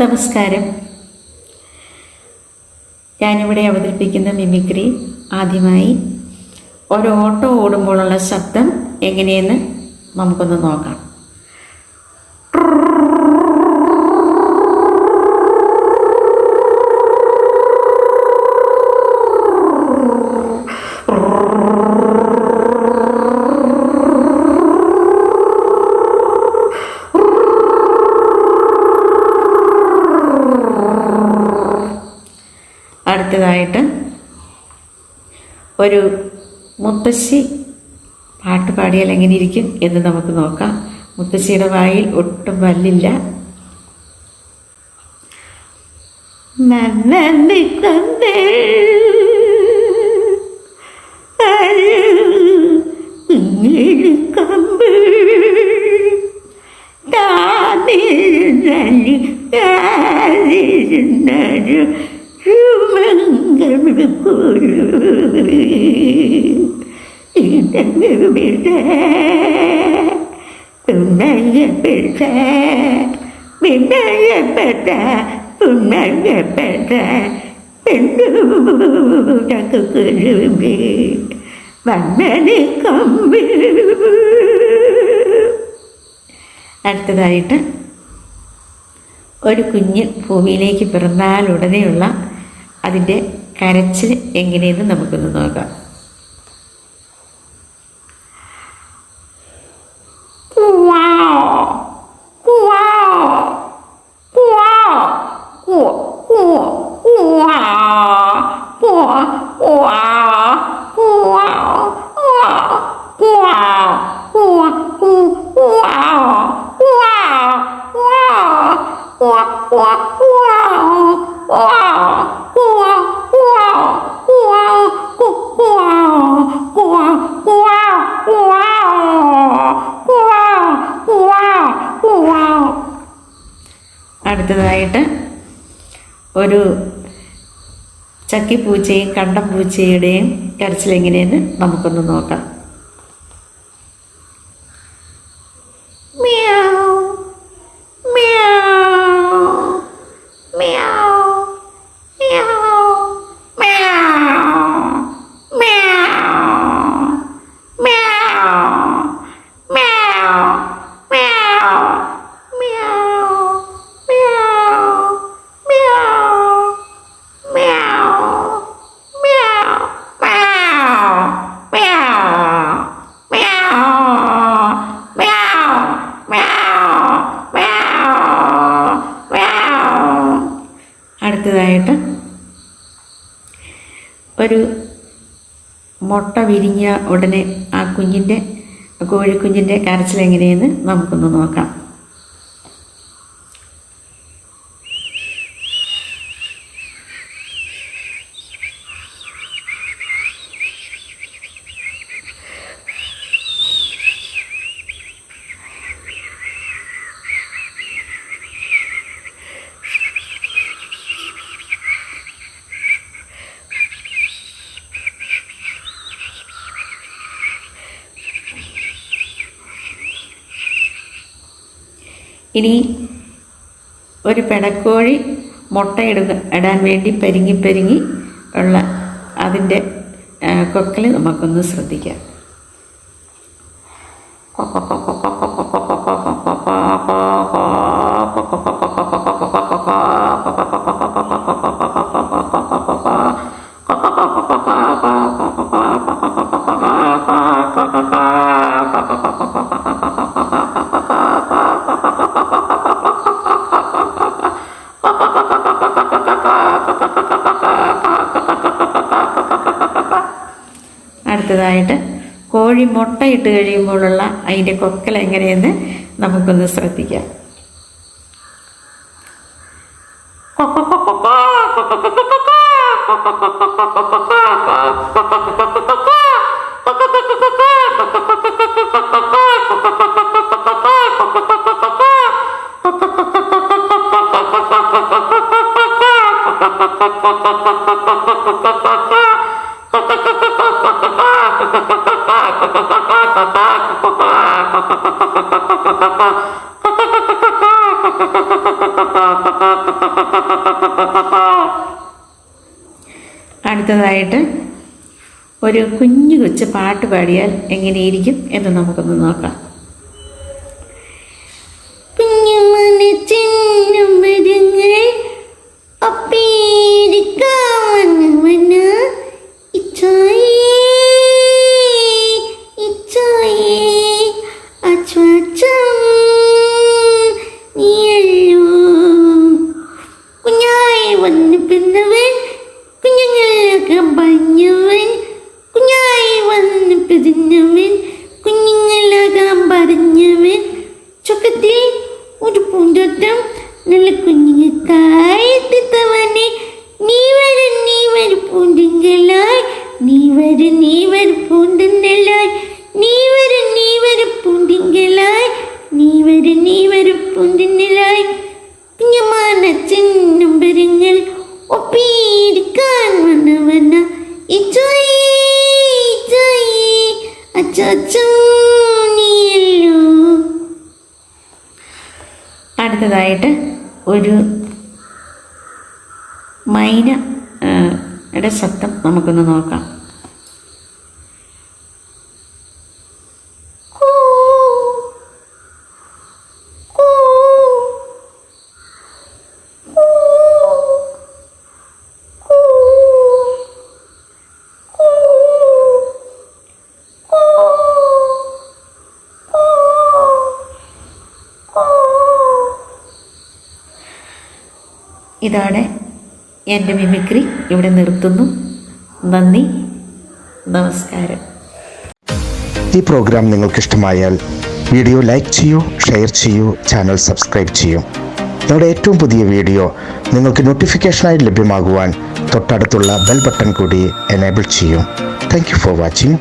നമസ്കാരം. ഞാനിവിടെ അവതരിപ്പിക്കുന്ന മിമിക്രി ആദ്യമായി ഒരു ഓട്ടോ ഓടുമ്പോഴുള്ള ശബ്ദം എങ്ങനെയെന്ന് നമുക്കൊന്ന് നോക്കാം. അടുത്തതായിട്ട് ഒരു മുത്തശ്ശി പാട്ട് പാടിയാൽ എങ്ങനെ ഇരിക്കും എന്ന് നമുക്ക് നോക്കാം. മുത്തശ്ശിയുടെ വായിൽ ഒട്ടും വല്ലില്ല നന്ദി താനിരുന്നലി അടുത്തതായിട്ട് ഒരു കുഞ്ഞ് ഭൂമിയിലേക്ക് പിറന്നാലുടനെയുള്ള അതിന്റെ കരച്ചിൽ എങ്ങനെയെന്ന് നമുക്കൊന്ന് നോക്കാം അടുത്തതായിട്ട് ഒരു ചക്കിപ്പൂച്ചയും കണ്ടം പൂച്ചയുടെയും കരച്ചിലെങ്ങനെയെന്ന് നമുക്കൊന്ന് നോക്കാം. അടുത്തതായിട്ട് ഒരു മുട്ട വിരിഞ്ഞ ഉടനെ ആ കുഞ്ഞിന്റെ കോഴിക്കുഞ്ഞിന്റെ കരച്ചിൽ എങ്ങനെയെന്ന് നമുക്കൊന്ന് നോക്കാം. ഇനി ഒരു പെടക്കോഴി മുട്ടയിടുക ഇടാൻ വേണ്ടി പെരുങ്ങി പെരുങ്ങി ഉള്ള അതിന്റെ കൊക്കൽ നമുക്കൊന്ന് ശ്രദ്ധിക്കാം അടുത്തതായിട്ട് കോഴി മുട്ടയിട്ട് കഴിയുമ്പോഴുള്ള അതിന്റെ കൊക്കൽ എങ്ങനെയെന്ന് നമുക്കൊന്ന് ശ്രദ്ധിക്കാം കൊക്ക അടുത്തതായിട്ട് ഒരു കുഞ്ഞു കൊച്ചു പാട്ട് പാടിയാൽ എങ്ങനെയിരിക്കും എന്ന് നമുക്കൊന്ന് നോക്കാം. പൂന്തോട്ടം നല്ല കുഞ്ഞുങ്ങൾക്കായി തവനെ നീ വരും നീ വരും പൂന്തിങ്കലായി. നീ വരും നീ വരും പൂന്തലായി നീ വരും നീ വരും പൂന്തിങ്കലായി. നീ വരും നീ വരും അടുത്തതായിട്ട് ഒരു മൈന ശബ്ദം നമുക്കൊന്ന് നോക്കാം. ഇതോടെ എന്റെ മിമിക്രി. ഇവിടെ നിർത്തുന്നു. നന്ദി. നമസ്കാരം. ഈ പ്രോഗ്രാം നിങ്ങൾക്ക് ഇഷ്ടമായാൽ വീഡിയോ ലൈക്ക് ചെയ്യൂ ഷെയർ ചെയ്യൂ ചാനൽ സബ്സ്ക്രൈബ് ചെയ്യൂ. ഞങ്ങളുടെ ഏറ്റവും പുതിയ വീഡിയോ നിങ്ങൾക്ക് നോട്ടിഫിക്കേഷനായി ലഭ്യമാകുവാൻ തൊട്ടടുത്തുള്ള ബെൽ ബട്ടൺ കൂടി എനേബിൾ ചെയ്യൂ. Thank for watching.